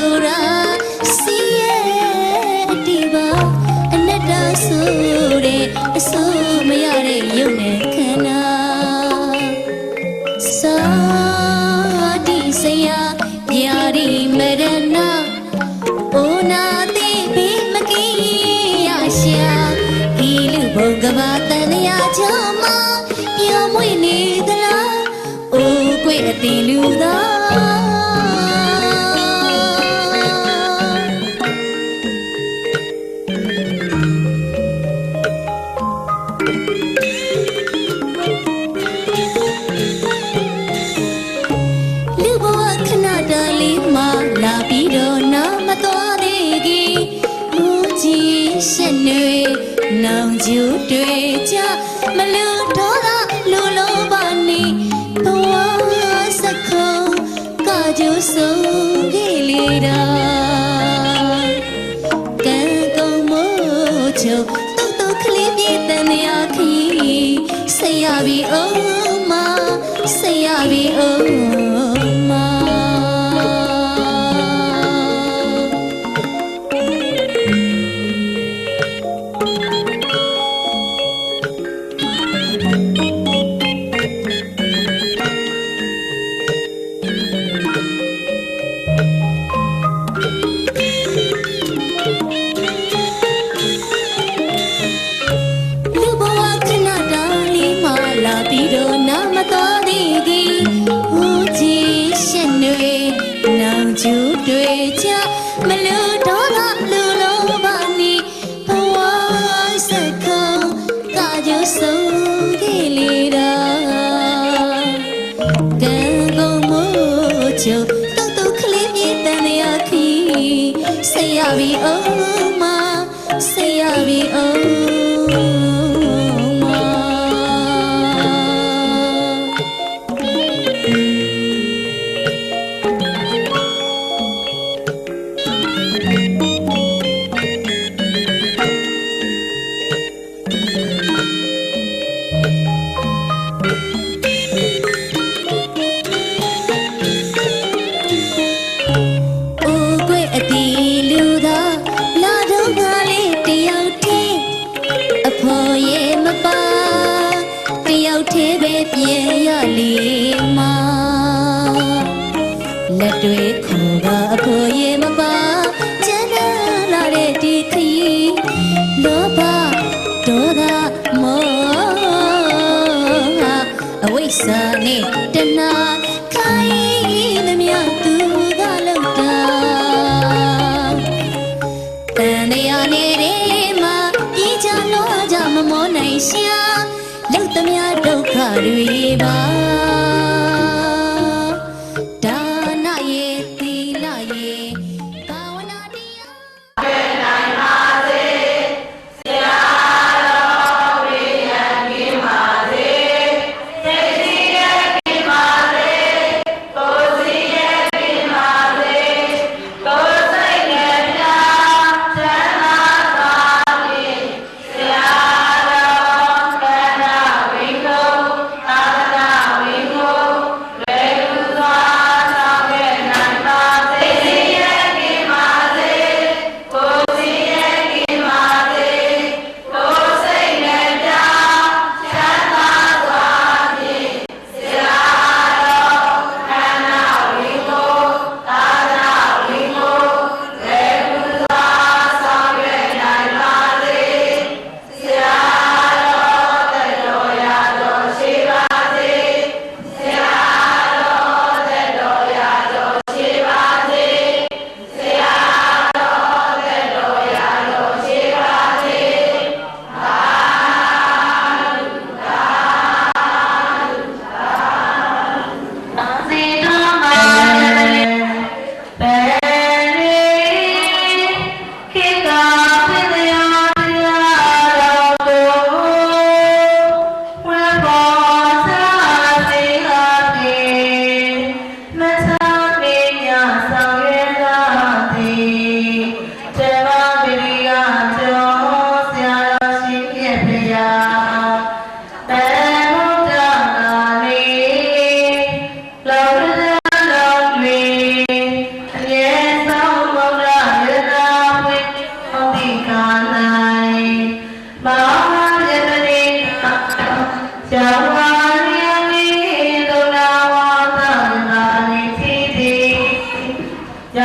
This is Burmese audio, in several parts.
ဆိုတာစီရဲ့အတီပါအနတ္တဆိုတဲ့အစိုးမရတဲ့ယုံနဲ့ခန္ဓာစာတိစရာဗျာဒီမရဏအိုနာတိဘိမကီရရှာဤလူဘုံကဘာတန်ရာချမပြောင်းမွေနေသလားအိုကွေအတီလူသား ကျူတွေကြမလူတော့တာလူလုံးပါနေဘဝစခုံကကြိုးဆုံးခဲ့လေတာကံကုန်မို့ချုပ်တုတ်တုတ်ကလေးပြေးတဲ့နေရာခီးဆက်ရပြီအိုးမဆက်ရပြီအိုး ချုပ်တုတ်တုတ်ကလေးပြေးတန်ရခီဆက်ရပြီအိုးမဆက်ရပြီအိုး ပဲပြေရလေမလက်တွေခေါ်ကအဖော်ရဲ့မပါကျန်လာတဲ့ဒီခရီးလောဘဒေါသမောဟအဝိဇ္ဇာနဲ့တဏှာခိုင်းသမျှသူကလောက်တာတန်တရားနေတဲ့မှာပြေးချလို့ကြမမောနိုင်ရှာ လုတ်သမျှဒုက္ခတွေပါ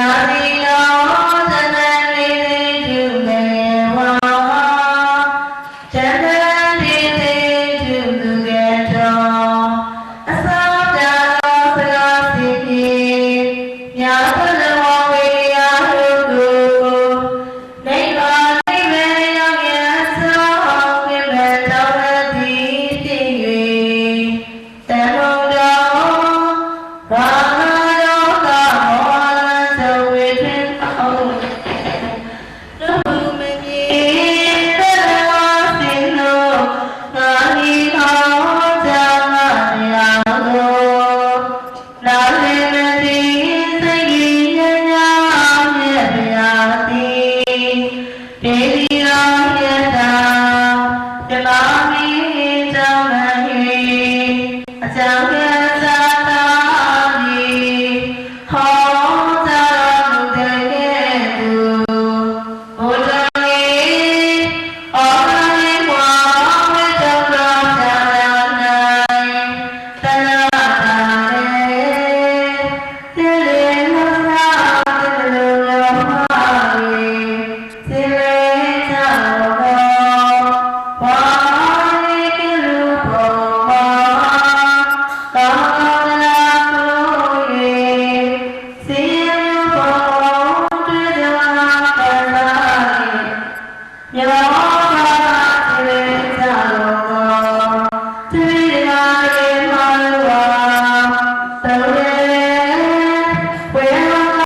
ကြာ